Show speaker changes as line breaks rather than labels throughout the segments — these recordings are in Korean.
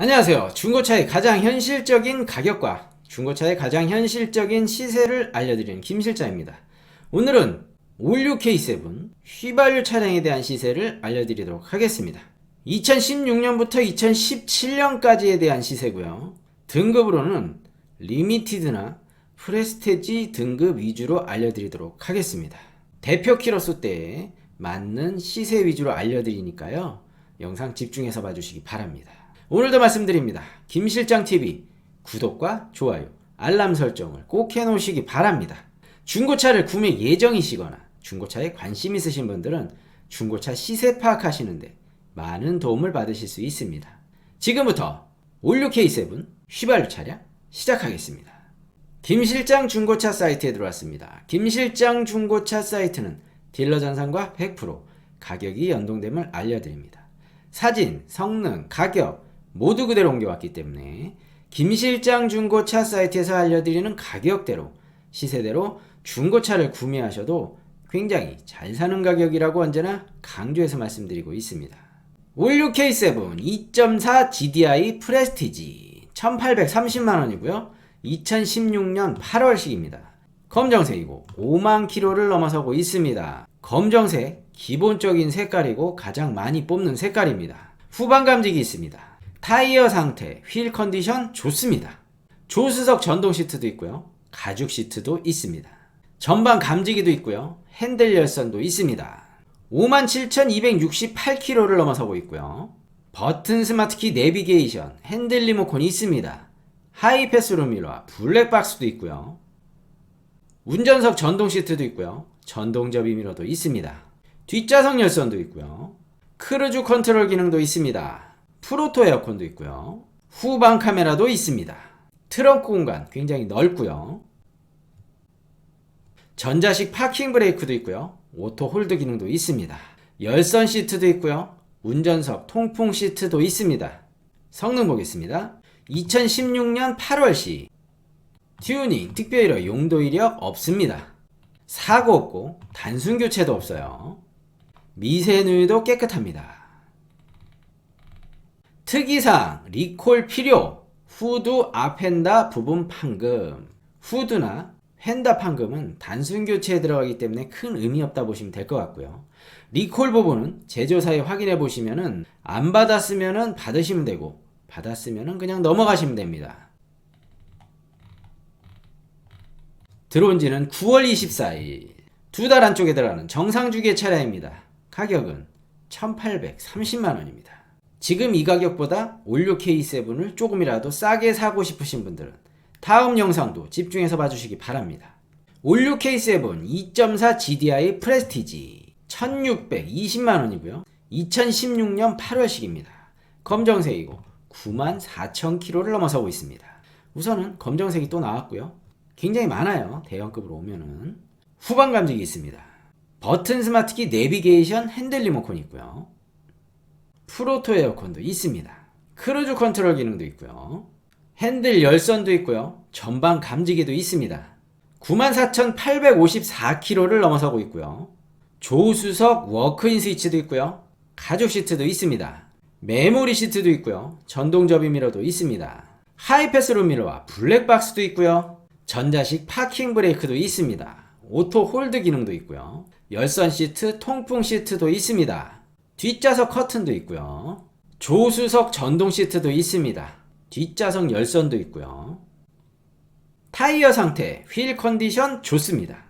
안녕하세요. 중고차의 가장 현실적인 가격과 중고차의 가장 현실적인 시세를 알려드리는 김 실장입니다. 오늘은 56K7 휘발유 차량에 대한 시세를 알려드리도록 하겠습니다. 2016년부터 2017년까지에 대한 시세고요. 등급으로는 리미티드나 프레스테지 등급 위주로 알려드리도록 하겠습니다. 대표 키로수 때에 맞는 시세 위주로 알려드리니까요. 영상 집중해서 봐주시기 바랍니다. 오늘도 말씀드립니다. 김실장TV 구독과 좋아요, 알람 설정을 꼭 해놓으시기 바랍니다. 중고차를 구매 예정이시거나 중고차에 관심 있으신 분들은 중고차 시세 파악하시는데 많은 도움을 받으실 수 있습니다. 지금부터 56K7 휘발유 차량 시작하겠습니다. 김실장 중고차 사이트에 들어왔습니다. 김실장 중고차 사이트는 딜러 전산과 100% 가격이 연동됨을 알려드립니다. 사진, 성능, 가격 모두 그대로 옮겨왔기 때문에 김 실장 중고차 사이트에서 알려드리는 가격대로 시세대로 중고차를 구매하셔도 굉장히 잘 사는 가격이라고 언제나 강조해서 말씀드리고 있습니다. 56K7 2.4 GDI 프레스티지 1830만원이고요. 2016년 8월식입니다. 검정색이고 5만 킬로를 넘어서고 있습니다. 검정색 기본적인 색깔이고 가장 많이 뽑는 색깔입니다. 후방 감지기 있습니다. 타이어 상태, 휠 컨디션 좋습니다. 조수석 전동 시트도 있고요. 가죽 시트도 있습니다. 전방 감지기도 있고요. 핸들 열선도 있습니다. 57,268km를 넘어서고 있고요. 버튼 스마트키 내비게이션, 핸들 리모컨이 있습니다. 하이패스 룸밀러와 블랙박스도 있고요. 운전석 전동 시트도 있고요. 전동 접이 미러도 있습니다. 뒷좌석 열선도 있고요. 크루즈 컨트롤 기능도 있습니다. 프로토 에어컨도 있고요. 후방 카메라도 있습니다. 트렁크 공간 굉장히 넓고요. 전자식 파킹 브레이크도 있고요. 오토 홀드 기능도 있습니다. 열선 시트도 있고요. 운전석 통풍 시트도 있습니다. 성능 보겠습니다. 2016년 8월 시 튜닝 특별히 용도 이력 없습니다. 사고 없고 단순 교체도 없어요. 미세 누유도 깨끗합니다. 특이사항 리콜 필요 후드 앞펜다 부분 판금 후드나 펜다 판금은 단순 교체에 들어가기 때문에 큰 의미 없다 보시면 될 것 같고요. 리콜 부분은 제조사에 확인해 보시면은 안 받았으면은 받으시면 되고 받았으면은 그냥 넘어가시면 됩니다. 들어온 지는 9월 24일 두 달 안쪽에 들어가는 정상주계 차량입니다. 가격은 1830만원입니다. 지금 이 가격보다 올류 K7을 조금이라도 싸게 사고 싶으신 분들은 다음 영상도 집중해서 봐주시기 바랍니다. 올류 K7 2.4 GDI 프레스티지 1620만원이고요. 2016년 8월식입니다. 검정색이고 94,000km를 넘어서고 있습니다. 우선은 검정색이 또 나왔고요. 굉장히 많아요. 대형급으로 오면은. 후방 감지기 있습니다. 버튼 스마트키 내비게이션 핸들 리모컨이 있고요. 프로토 에어컨도 있습니다. 크루즈 컨트롤 기능도 있고요. 핸들 열선도 있고요. 전방 감지기도 있습니다. 94,854km를 넘어서고 있고요. 조수석 워크인 스위치도 있고요. 가죽 시트도 있습니다. 메모리 시트도 있고요. 전동 접이 미러도 있습니다. 하이패스 룸 미러와 블랙박스도 있고요. 전자식 파킹 브레이크도 있습니다. 오토 홀드 기능도 있고요. 열선 시트, 통풍 시트도 있습니다. 뒷좌석 커튼도 있고요. 조수석 전동 시트도 있습니다. 뒷좌석 열선도 있고요. 타이어 상태, 휠 컨디션 좋습니다.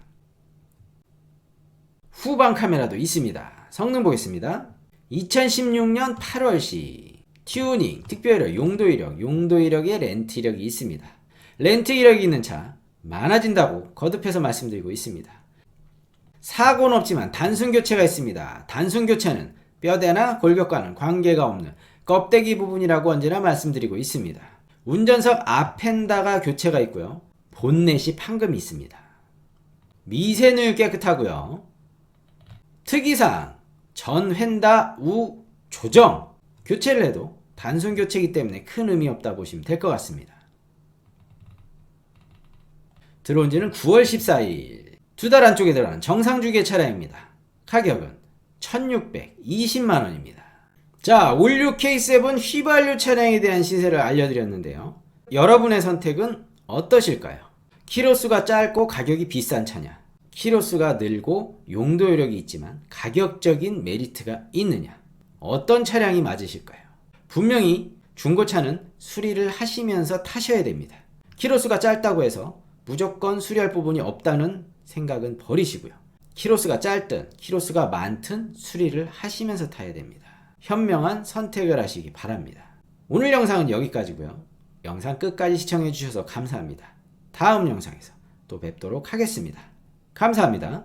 후방 카메라도 있습니다. 성능 보겠습니다. 2016년 8월시 튜닝, 특별 용도 이력, 용도 이력에 렌트 이력이 있습니다. 렌트 이력이 있는 차 많아진다고 거듭해서 말씀드리고 있습니다. 사고는 없지만 단순 교체가 있습니다. 단순 교체는 뼈대나 골격과는 관계가 없는 껍데기 부분이라고 언제나 말씀드리고 있습니다. 운전석 앞펜다가 교체가 있고요. 본넷이 판금이 있습니다. 미세누유 깨끗하고요. 특이사항 전 휀다 우 조정 교체를 해도 단순 교체이기 때문에 큰 의미 없다 보시면 될 것 같습니다. 들어온 지는 9월 14일 두 달 안쪽에 들어간 정상주계 차량입니다. 가격은 1620만 원입니다. 자, 올류 K7 휘발유 차량에 대한 시세를 알려드렸는데요. 여러분의 선택은 어떠실까요? 키로수가 짧고 가격이 비싼 차냐? 키로수가 늘고 용도 이력이 있지만 가격적인 메리트가 있느냐? 어떤 차량이 맞으실까요? 분명히 중고차는 수리를 하시면서 타셔야 됩니다. 키로수가 짧다고 해서 무조건 수리할 부분이 없다는 생각은 버리시고요. 키로수가 짧든 키로수가 많든 수리를 하시면서 타야 됩니다. 현명한 선택을 하시기 바랍니다. 오늘 영상은 여기까지고요. 영상 끝까지 시청해 주셔서 감사합니다. 다음 영상에서 또 뵙도록 하겠습니다. 감사합니다.